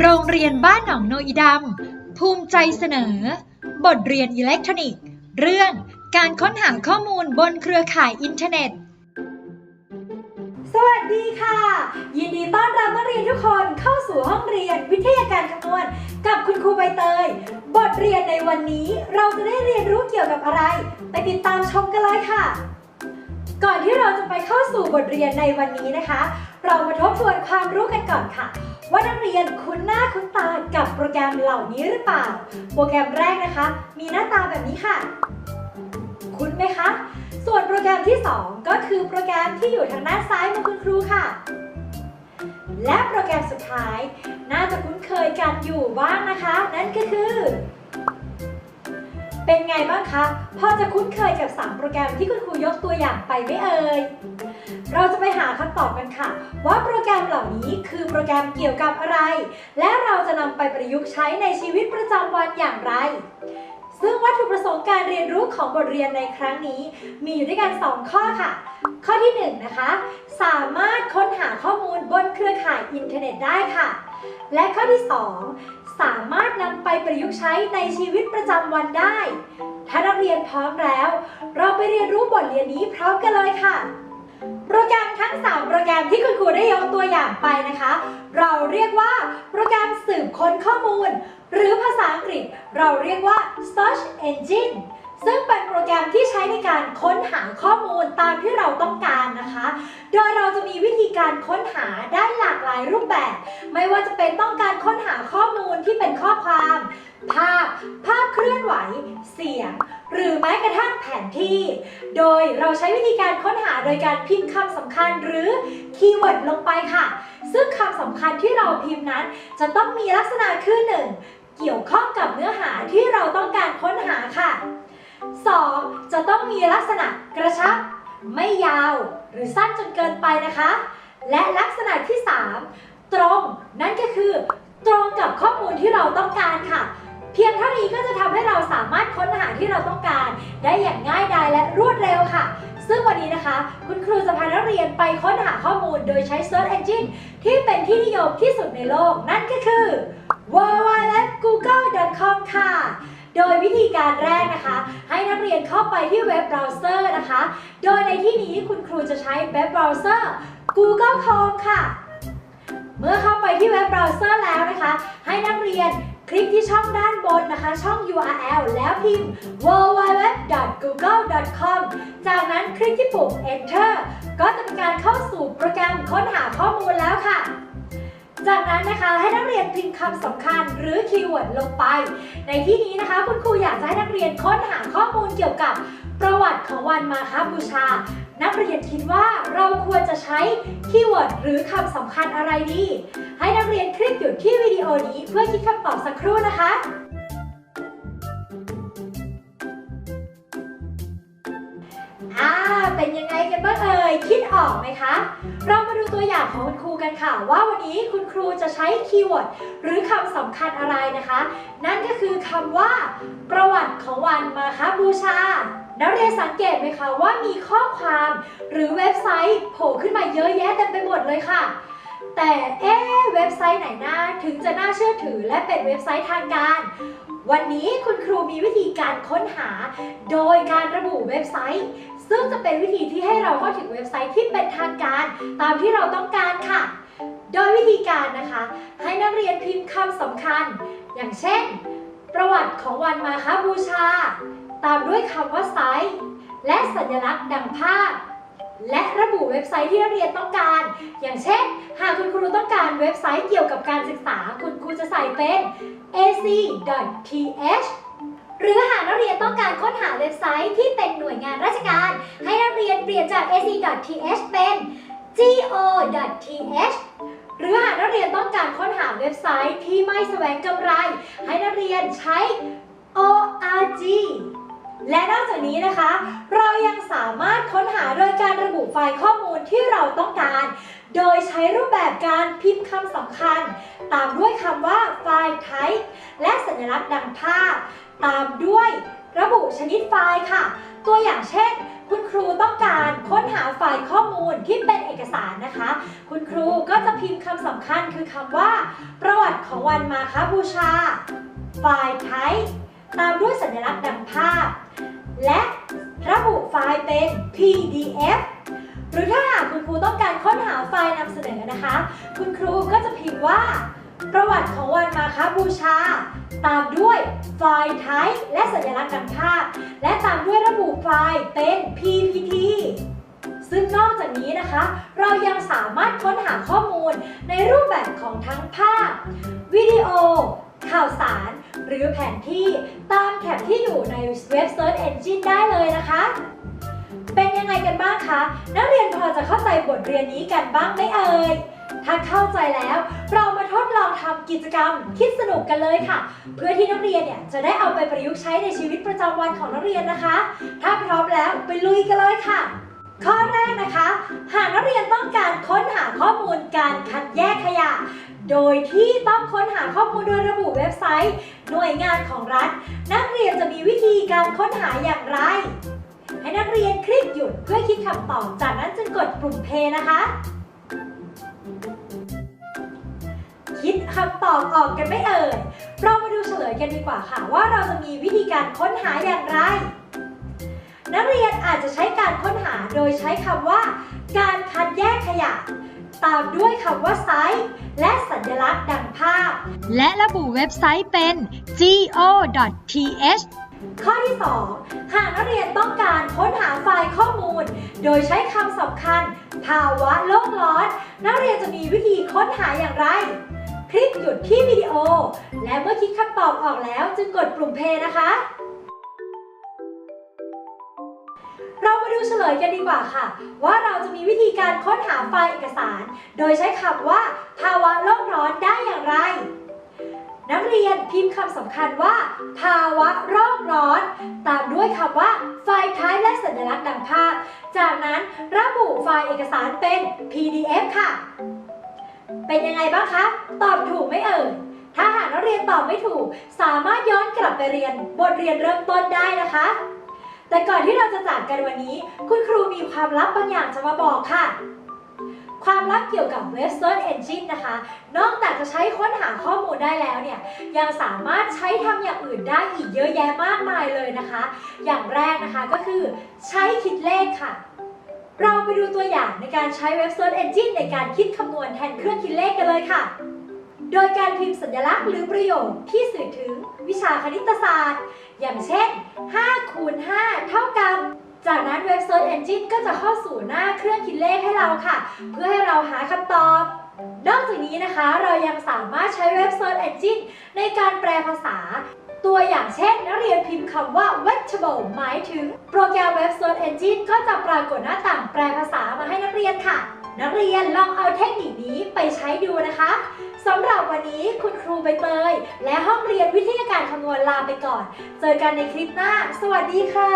โรงเรียนบ้านหนองโนอีดำภูมิใจเสนอ บทเรียนอิเล็กทรอนิกส์ เรื่องการค้นหาข้อมูลบนเครือข่ายอินเทอร์เน็ต สวัสดีค่ะ ยินดีต้อนรับนักเรียนทุกคนเข้าสู่ห้องเรียนวิทยาการคำนวณกับคุณครูใบเตย บทเรียนในวันนี้เราจะได้เรียนรู้เกี่ยวกับอะไร ไปติดตามชมกันเลยค่ะ ก่อนที่เราจะไปเข้าสู่บทเรียนในวันนี้นะคะ เรามาทบทวนความรู้กันก่อนค่ะ ว่านักเรียนคุ้นหน้าคุ้นตากับโปรแกรมเหล่านี้หรือเปล่า โปรแกรมแรกนะคะ มีหน้าตาแบบนี้ค่ะ คุ้นไหมคะ ส่วนโปรแกรมที่ 2 ก็คือโปรแกรมที่อยู่ทางด้านซ้ายมือคุณครูค่ะ และโปรแกรมสุดท้าย น่าจะคุ้นเคยกันอยู่บ้างนะคะ นั่นก็คือ เป็นไงบ้างคะ พอจะคุ้นเคยกับ 3 โปรแกรมที่คุณครูยกตัวอย่างไปไม่เอ่ย เราจะไปหาคำตอบกันค่ะ ว่าโปรแกรมเหล่านี้คือโปรแกรมเกี่ยวกับอะไร และเราจะนำไปประยุกต์ใช้ในชีวิตประจำวันอย่างไร ซึ่งวัตถุประสงค์การเรียนรู้ของบทเรียนในครั้งนี้ มีอยู่ด้วยกัน 2 ข้อค่ะ ข้อที่ 1 นะคะ สามารถค้นหาข้อมูลบนเครือข่ายอินเทอร์เน็ตได้ค่ะ และข้อที่ 2 สามารถ นำไปประยุกต์ใช้ในชีวิตประจำวันได้ ถ้านักเรียนพร้อมแล้ว เราไปเรียนรู้บทเรียนนี้พร้อมกันเลยค่ะ โปรแกรมทั้ง 3 โปรแกรมที่คุณครูได้ยกตัวอย่างไปนะคะ เราเรียกว่าโปรแกรมสืบค้นข้อมูล หรือภาษาอังกฤษ เราเรียกว่า search engine ซึ่งเป็นโปรแกรมที่ใช้ในการค้นหาข้อมูลตามที่เราต้องการนะคะ โดยเราจะมีวิธีการค้นหาได้หลากหลายรูปแบบ ไม่ว่าจะเป็นต้องการค้นหาข้อมูลที่เป็นข้อความ ภาพ ภาพเคลื่อนไหว เสียง หรือแม้กระทั่งแผนที่ โดยเราใช้วิธีการค้นหาโดยการพิมพ์คำสำคัญหรือคีย์เวิร์ดลงไปค่ะ ซึ่งคำสำคัญที่เราพิมพ์นั้น จะต้องมีลักษณะคือหนึ่งเกี่ยวข้องกับเนื้อหาที่เราต้องการค้นหาค่ะ 2. จะต้องมีลักษณะกระชับ ไม่ยาวหรือสั้นจนเกินไปนะคะ และลักษณะที่ 3 ตรงนั่นก็คือตรงกับข้อมูลที่เราต้องการค่ะ เพียงเท่านี้ก็จะทำให้เราสามารถค้นหาที่เราต้องการ ได้อย่างง่ายดายและรวดเร็วค่ะ ซึ่งวันนี้นะคะ คุณครูจะพานักเรียนไปค้นหาข้อมูลโดยใช้ Search Engine ที่เป็นที่นิยมที่สุดในโลกนั่นก็คือ w w w g o o g l e c o m ค่ะ โดยวิธีการแรกนะคะ ให้นักเรียนเข้าไปที่เว็บเบราว์เซอร์นะคะ โดยในที่นี้คุณครูจะใช้เว็บเบราว์เซอร์ Google Chrome ค่ะ เมื่อเข้าไปที่เว็บเบราว์เซอร์แล้วนะคะ ให้นักเรียนคลิกที่ช่องด้านบนนะคะ ช่อง URL แล้วพิมพ์ www.google.com จากนั้นคลิกที่ปุ่ม Enter ก็จะเป็นการเข้าสู่โปรแกรมค้นหาข้อมูลแล้วค่ะ จากนั้นนะคะให้นักเรียนพิมพ์คำสำคัญหรือคีย์เวิร์ดลงไป ในที่นี้นะคะ คุณครูอยากจะให้นักเรียนค้นหาข้อมูลเกี่ยวกับประวัติของวันมาคบูชา นักเรียนคิดว่าเราควรจะใช้คีย์เวิร์ดหรือคำสำคัญอะไรดี ให้นักเรียนคลิกหยุดที่วิดีโอนี้เพื่อคิดคำตอบสักครู่นะคะอ่าเป็นยังไงกันบ้างเอ่ คิดออกไหมคะ เรามาดูตัวอย่างของคุณครูกันค่ะ ว่าวันนี้คุณครูจะใช้คีย์เวิร์ดหรือคำสำคัญอะไรนะคะ นั่นก็คือคำว่า ประวัติของวันมาคบูชานักเรียนสังเกตไหมคะว่ามีข้อความหรือเว็บไซต์โผล่ขึ้นมาเยอะแยะเต็มไปหมดเลยค่ะ แต่เอ๊เว็บไซต์ไหนนะถึงจะน่าเชื่อถือและเป็นเว็บไซต์ทางการ วันนี้คุณครูมีวิธีการค้นหา โดยการระบุเว็บไซต์ ซึ่งจะเป็นวิธีที่ให้เราเข้าถึงเว็บไซต์ที่เป็นทางการตามที่เราต้องการค่ะ โดยวิธีการนะคะ ให้นักเรียนพิมพ์คำสำคัญ อย่างเช่น ประวัติของวันมาคบูชา ตามด้วยคำว่าไซต์และสัญลักษณ์ดังภาพ และระบุเว็บไซต์ที่นักเรียนต้องการ อย่างเช่น หากคุณครูต้องการเว็บไซต์เกี่ยวกับการศึกษา คุณครูจะใส่เป็น ac.th หรือหากนักเรียนต้องการค้นหาเว็บไซต์ที่เป็นหน่วยงานราชการ ให้นักเรียนเปลี่ยนจาก ac.th เป็น go.th หรือหากนักเรียนต้องการค้นหาเว็บไซต์ที่ไม่แสวงกำไร ให้นักเรียนใช้ org และนอกจากนี้นะคะ เรายังสามารถค้นหาโดยการระบุไฟล์ข้อมูลที่เราต้องการ โดยใช้รูปแบบการพิมพ์คำสำคัญ ตามด้วยคำว่าไฟล์ type และสัญลักษณ์ดังภาพ ตามด้วยระบุชนิดไฟล์ค่ะ ตัวอย่างเช่น คุณครูต้องการค้นหาไฟล์ข้อมูลที่เป็นเอกสารนะคะ คุณครูก็จะพิมพ์คำสำคัญคือคำว่า ประวัติของวันมาคบูชา ไฟล์ไทป์ตามด้วยสัญลักษณ์ดังภาพ และระบุไฟล์เป็น PDF หรือถ้าหากคุณครูต้องการค้นหาไฟล์นำเสนอนะคะ คุณครูก็จะพิมพ์ว่า ประวัติของวันมาคบูชา ตามด้วยไฟล์ไทป์และสัญลักษณ์ดังภาและตามด้วยระบุไฟล์เป็น PPT ซึ่งนอกจากนี้นะคะ เรายังสามารถค้นหาข้อมูลในรูปแบบของทั้งภาพ วิดีโอ ข่าวสาร หรือแผนที่ตามแท็บที่อยู่ในเว็บ Search Engine ได้เลยนะคะ เป็นยังไงกันบ้างคะ นักเรียนพอจะเข้าใจบทเรียนนี้กันบ้างไหมเอ่ย ถ้าเข้าใจแล้วเรามาทดลองทำกิจกรรมคิดสนุกกันเลยค่ะ เพื่อที่นักเรียนเนี่ยจะได้เอาไปประยุกต์ใช้ในชีวิตประจำวันของนักเรียนนะคะ ถ้าพร้อมแล้วไปลุยกันเลยค่ะ ข้อแรกนะคะ หากนักเรียนต้องการค้นหาข้อมูลการคัดแยกขยะโดยที่ต้องค้นหาข้อมูลโดยระบุเว็บไซต์ หน่วยงานของรัฐ นักเรียนจะมีวิธีการค้นหาอย่างไร ให้นักเรียนคลิกหยุดเพื่อคิดคำตอบ จากนั้นจึงกดปุ่มเพย์นะคะ คิดคำตอบออกกันไม่เอ่ย เรามาดูเฉลยกันดีกว่าค่ะ ว่าเราจะมีวิธีการค้นหาอย่างไร นักเรียนอาจจะใช้การค้นหาโดยใช้คำว่า การคัดแยกขยะ ตามด้วยคำว่าไซต์และสัญลักษณ์ดังภาพ และระบุเว็บไซต์เป็น go.th ข้อที่ 2 หากนักเรียนต้องการค้นหาไฟล์ข้อมูล โดยใช้คำสำคัญ ภาวะโลกร้อน นักเรียนจะมีวิธีค้นหาอย่างไร คลิกหยุดที่วิดีโอ และเมื่อคิดคำตอบออกแล้วจึงกดปุ่มเพย์นะคะ เรามาดูเฉลยกันดีกว่าค่ะ ว่าเราจะมีวิธีการค้นหาไฟล์เอกสาร โดยใช้คำว่า ภาวะโลกร้อนได้อย่างไร นักเรียนพิมพ์คำสำคัญว่า ภาวะโรคร้อน ตามด้วยคำว่า ไฟล์ท้ายและสัญลักษณ์ดังภาพ จากนั้นระบุไฟล์เอกสารเป็น PDF ค่ะ เป็นยังไงบ้างคะ ตอบถูกไหมเอ่ย ถ้าหากนักเรียนตอบไม่ถูก สามารถย้อนกลับไปเรียนบทเรียนเริ่มต้นได้นะคะ แต่ก่อนที่เราจะจากกันวันนี้ คุณครูมีความลับบางอย่างจะมาบอกค่ะ ความลับเกี่ยวกับเว็บ Search Engine นะคะ นอกจากจะใช้ค้นหาข้อมูลได้แล้วเนี่ย ยังสามารถใช้ทำอย่างอื่นได้อีกเยอะแยะมากมายเลยนะคะ อย่างแรกนะคะก็คือใช้คิดเลขค่ะ เราไปดูตัวอย่างในการใช้เว็บ Search Engine ในการคิดคำนวณแทนเครื่องคิดเลขกันเลยค่ะ โดยการพิมพ์สัญลักษณ์หรือประโยคที่สื่อถึงวิชาคณิตศาสตร์ อย่างเช่น5คูณ5เท่ากับจากนั้นเว็บ Search Engine ก็จะเข้าสู่หน้า เลขให้เราค่ะ เพื่อให้เราหาคำตอบ นอกจากนี้นะคะเรายังสามารถใช้เว็บ Search Engine ในการแปลภาษา ตัวอย่างเช่น นักเรียนพิมพ์คำว่า vegetable หมายถึง โปรแกรมเว็บ Search Engine ก็จะปรากฏหน้าต่างแปลภาษามาให้นักเรียนค่ะ นักเรียนลองเอาเทคนิคนี้ไปใช้ดูนะคะสำหรับวันนี้คุณครูใบเตยและห้องเรียนวิทยาการคำนวณลาไปก่อน เจอกันในคลิปหน้า สวัสดีค่ะ